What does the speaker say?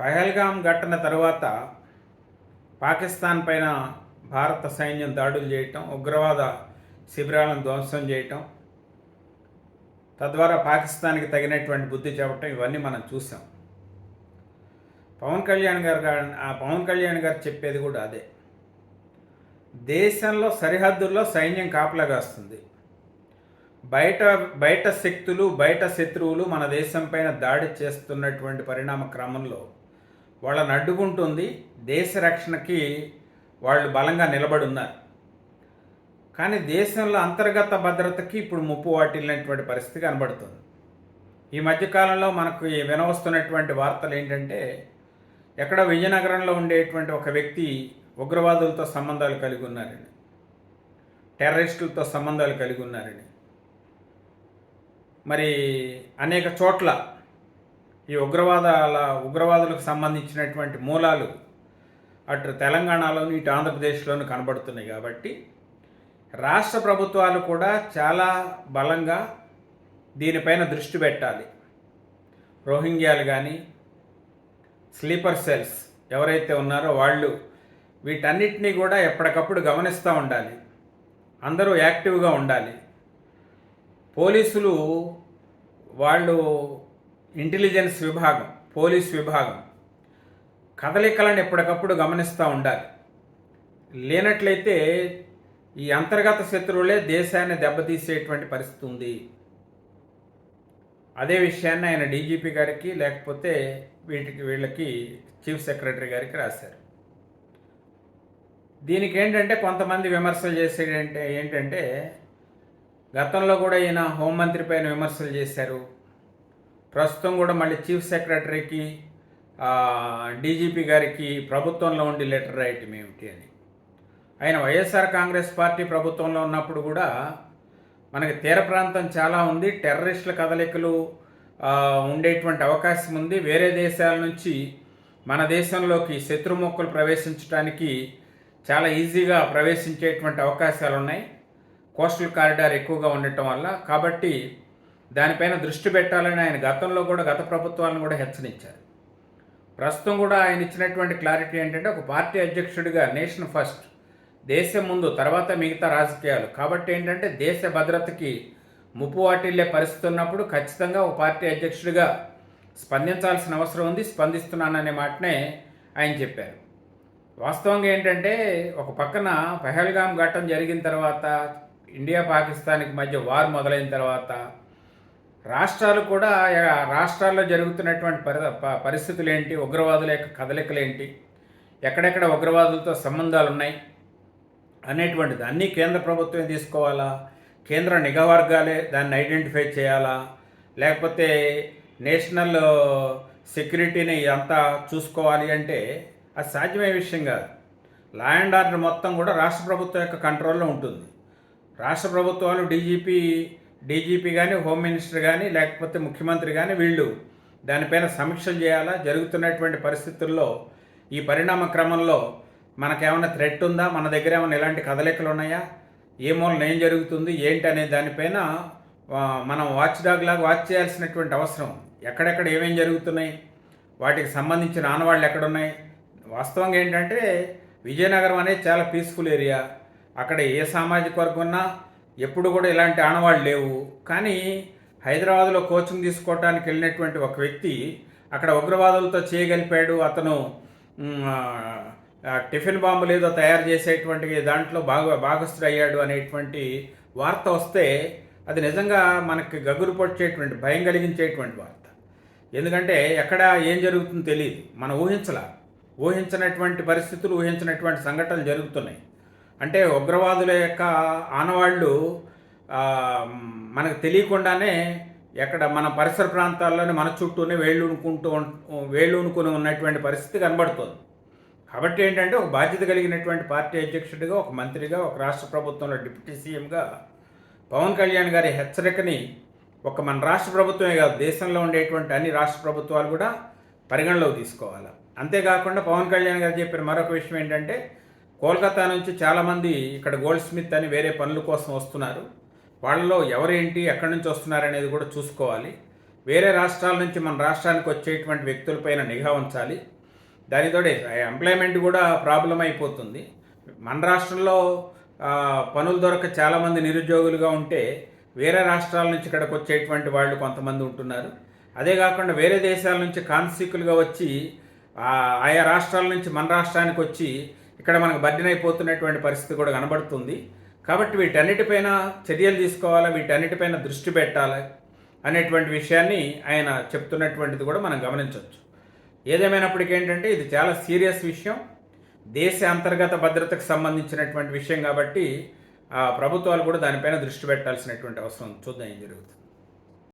పహల్గాం ఘటన తర్వాత పాకిస్తాన్ పైన భారత సైన్యం దాడులు చేయటం ఉగ్రవాద శిబిరాలను ధ్వంసం చేయటం తద్వారా పాకిస్తాన్కి తగినటువంటి బుద్ధి చెప్పటం ఇవన్నీ మనం చూసాం. పవన్ కళ్యాణ్ గారు ఆ పవన్ కళ్యాణ్ గారు చెప్పేది కూడా అదే. దేశంలో సరిహద్దుల్లో సైన్యం కాపలాగాస్తుంది బయట బయట శక్తులు బయట శత్రువులు మన దేశం పైన దాడి చేస్తున్నటువంటి పరిణామ క్రమంలో వాళ్ళని అడ్డుకుంటుంది దేశ రక్షణకి వాళ్ళు బలంగా నిలబడి ఉన్నారు కానీ దేశంలో అంతర్గత భద్రతకి ఇప్పుడు ముప్పు వాటిల్లినటువంటి పరిస్థితి కనబడుతుంది. ఈ మధ్యకాలంలో మనకు వినవస్తున్నటువంటి వార్తలు ఏంటంటే ఎక్కడ విజయనగరంలో ఉండేటువంటి ఒక వ్యక్తి ఉగ్రవాదులతో సంబంధాలు కలిగి ఉన్నారని టెర్రరిస్టులతో సంబంధాలు కలిగి ఉన్నారని. మరి అనేక చోట్ల ఈ ఉగ్రవాదాల ఉగ్రవాదులకు సంబంధించినటువంటి మూలాలు అటు తెలంగాణలోను ఇటు ఆంధ్రప్రదేశ్లోను కనబడుతున్నాయి కాబట్టి రాష్ట్ర ప్రభుత్వాలు కూడా చాలా బలంగా దీనిపైన దృష్టి పెట్టాలి. రోహింగ్యాలు కానీ స్లీపర్ సెల్స్ ఎవరైతే ఉన్నారో వాళ్ళు వీటన్నిటినీ కూడా ఎప్పటికప్పుడు గమనిస్తూ ఉండాలి. అందరూ యాక్టివ్గా ఉండాలి. పోలీసులు వాళ్ళు ఇంటెలిజెన్స్ విభాగం పోలీస్ విభాగం. కదలికలను ఎప్పటికప్పుడు గమనిస్తూ ఉండాలి. లేనట్లయితే ఈ అంతర్గత శత్రువులే దేశాన్ని దెబ్బతీసేటువంటి పరిస్థితి ఉంది. అదే విషయాన్ని ఆయన డీజీపీ గారికి లేకపోతే వీటికి వీళ్ళకి చీఫ్ సెక్రటరీ గారికి రాశారు. దీనికి ఏంటంటే కొంతమంది విమర్శలు చేసేటంటే ఏంటంటే గతంలో కూడా ఈయన హోంమంత్రి పైన విమర్శలు చేశారు. ప్రస్తుతం కూడా మళ్ళీ చీఫ్ సెక్రటరీకి డీజీపీ గారికి ప్రభుత్వంలో ఉండి లెటర్ రాయటం ఏమిటి అని. ఆయన వైఎస్ఆర్ కాంగ్రెస్ పార్టీ ప్రభుత్వంలో ఉన్నప్పుడు కూడా మనకి తీర ప్రాంతం చాలా ఉంది. టెర్రరిస్టుల కదలికలు ఉండేటువంటి అవకాశం ఉంది. వేరే దేశాల నుంచి మన దేశంలోకి శత్రుమొక్కలు ప్రవేశించడానికి చాలా ఈజీగా ప్రవేశించేటువంటి అవకాశాలు ఉన్నాయి కోస్టల్ కారిడార్ ఎక్కువగా ఉండటం వల్ల. కాబట్టి దానిపైన దృష్టి పెట్టాలని ఆయన గతంలో కూడా గత ప్రభుత్వాలను కూడా హెచ్చరించారు. ప్రస్తుతం కూడా ఆయన ఇచ్చినటువంటి క్లారిటీ ఏంటంటే ఒక పార్టీ అధ్యక్షుడిగా నేషన్ ఫస్ట్ దేశం ముందు తర్వాత మిగతా రాజకీయాలు. కాబట్టి ఏంటంటే దేశ భద్రతకి ముప్పు వాటిల్లే పరిస్థితి ఉన్నప్పుడు ఖచ్చితంగా ఒక పార్టీ అధ్యక్షుడిగా స్పందించాల్సిన అవసరం ఉంది స్పందిస్తున్నాననే మాటనే ఆయన చెప్పారు. వాస్తవంగా ఏంటంటే ఒక పక్కన పెహల్గాం ఘట్టం జరిగిన తర్వాత ఇండియా పాకిస్తాన్కి మధ్య వార్ మొదలైన తర్వాత రాష్ట్రాలు కూడా రాష్ట్రాల్లో జరుగుతున్నటువంటి పరి ప- పరిస్థితులు ఏంటి ఉగ్రవాదుల యొక్క కదలికలు ఏంటి ఎక్కడెక్కడ ఉగ్రవాదులతో సంబంధాలు ఉన్నాయి అనేటువంటిది అన్నీ కేంద్ర ప్రభుత్వమే తీసుకోవాలా? కేంద్ర నిఘా వర్గాలే దాన్ని ఐడెంటిఫై చేయాలా? లేకపోతే నేషనల్ సెక్యూరిటీని అంతా చూసుకోవాలి అంటే అది సాధ్యమయ్యే విషయం కాదు. లా అండ్ ఆర్డర్ మొత్తం కూడా రాష్ట్ర ప్రభుత్వం యొక్క కంట్రోల్లో ఉంటుంది. రాష్ట్ర ప్రభుత్వాలు డీజీపీ డీజీపీ కానీ హోమ్ మినిస్టర్ కానీ లేకపోతే ముఖ్యమంత్రి కానీ వీళ్ళు దానిపైన సమీక్షలు చేయాలా? జరుగుతున్నటువంటి పరిస్థితుల్లో ఈ పరిణామ క్రమంలో మనకేమైనా థ్రెట్ ఉందా? మన దగ్గర ఏమైనా ఎలాంటి కదలికలు ఉన్నాయా? ఏ మూలన ఏం జరుగుతుంది? ఏంటి అనే దానిపైన మనం వాచ్ డాగ్ లాగా వాచ్ చేయాల్సినటువంటి అవసరం. ఎక్కడెక్కడ ఏమేం జరుగుతున్నాయి? వాటికి సంబంధించిన ఆనవాళ్ళు ఎక్కడున్నాయి? వాస్తవంగా ఏంటంటే విజయనగరం అనేది చాలా పీస్ఫుల్ ఏరియా అక్కడ ఏ సామాజిక వర్గం ఉన్నా ఎప్పుడు కూడా ఇలాంటి ఆనవాళ్ళు లేవు. కానీ హైదరాబాద్లో కోచింగ్ తీసుకోవటానికి వెళ్ళినటువంటి ఒక వ్యక్తి అక్కడ ఉగ్రవాదులతో చేయగలిపాడు. అతను టిఫిన్ బాంబులు ఏదో తయారు చేసేటువంటి దాంట్లో బాగా భాగస్థుడయ్యాడు అనేటువంటి వార్త వస్తే అది నిజంగా మనకి గగురు పొడిచేటువంటి భయం కలిగించేటువంటి వార్త. ఎందుకంటే ఎక్కడ ఏం జరుగుతుందో తెలియదు మనం ఊహించలా. ఊహించినటువంటి పరిస్థితులు ఊహించినటువంటి సంఘటనలు జరుగుతున్నాయి. అంటే ఉగ్రవాదుల యొక్క ఆనవాళ్ళు మనకు తెలియకుండానే ఎక్కడ మన పరిసర ప్రాంతాల్లోనే మన చుట్టూనే వేళ్ళునుకుంటూ వేళ్ళునుకుని వేళ్ళూనుకుని ఉన్నటువంటి పరిస్థితి కనబడుతుంది. కాబట్టి ఏంటంటే ఒక బాధ్యత కలిగినటువంటి పార్టీ అధ్యక్షుడిగా ఒక మంత్రిగా ఒక రాష్ట్ర ప్రభుత్వంలో డిప్యూటీ సీఎంగా పవన్ కళ్యాణ్ గారి హెచ్చరికని ఒక మన రాష్ట్ర ప్రభుత్వమే కాదు దేశంలో ఉండేటువంటి అన్ని రాష్ట్ర ప్రభుత్వాలు కూడా పరిగణలోకి తీసుకోవాలి. అంతేకాకుండా పవన్ కళ్యాణ్ గారు చెప్పిన మరొక విషయం ఏంటంటే కోల్కతా నుంచి చాలామంది ఇక్కడ గోల్డ్ స్మిత్ అని వేరే పనుల కోసం వస్తున్నారు. వాళ్ళలో ఎవరేంటి ఎక్కడి నుంచి వస్తున్నారు అనేది కూడా చూసుకోవాలి. వేరే రాష్ట్రాల నుంచి మన రాష్ట్రానికి వచ్చేటువంటి వ్యక్తులపైన నిఘా ఉంచాలి. దానితోడే ఎంప్లాయ్మెంట్ కూడా ప్రాబ్లం అయిపోతుంది. మన రాష్ట్రంలో పనులు దొరక చాలామంది నిరుద్యోగులుగా ఉంటే వేరే రాష్ట్రాల నుంచి ఇక్కడికి వచ్చేటువంటి వాళ్ళు కొంతమంది ఉంటున్నారు. అదే కాకుండా వేరే దేశాల నుంచి కాన్సికులుగా వచ్చి ఆయా రాష్ట్రాల నుంచి మన రాష్ట్రానికి వచ్చి ఇక్కడ మనకు బర్డెన్ అయిపోతున్నటువంటి పరిస్థితి కూడా కనబడుతుంది. కాబట్టి వీటన్నిటిపైన చర్యలు తీసుకోవాలా? వీటన్నిటిపైన దృష్టి పెట్టాలి? అనేటువంటి విషయాన్ని ఆయన చెప్తున్నటువంటిది కూడా మనం గమనించవచ్చు. ఏదేమైనప్పటికీ ఏంటంటే ఇది చాలా సీరియస్ విషయం. దేశ అంతర్గత భద్రతకు సంబంధించినటువంటి విషయం కాబట్టి ఆ ప్రభుత్వాలు కూడా దానిపైన దృష్టి పెట్టాల్సినటువంటి అవసరం చూద్దాం ఏం జరుగుతుంది.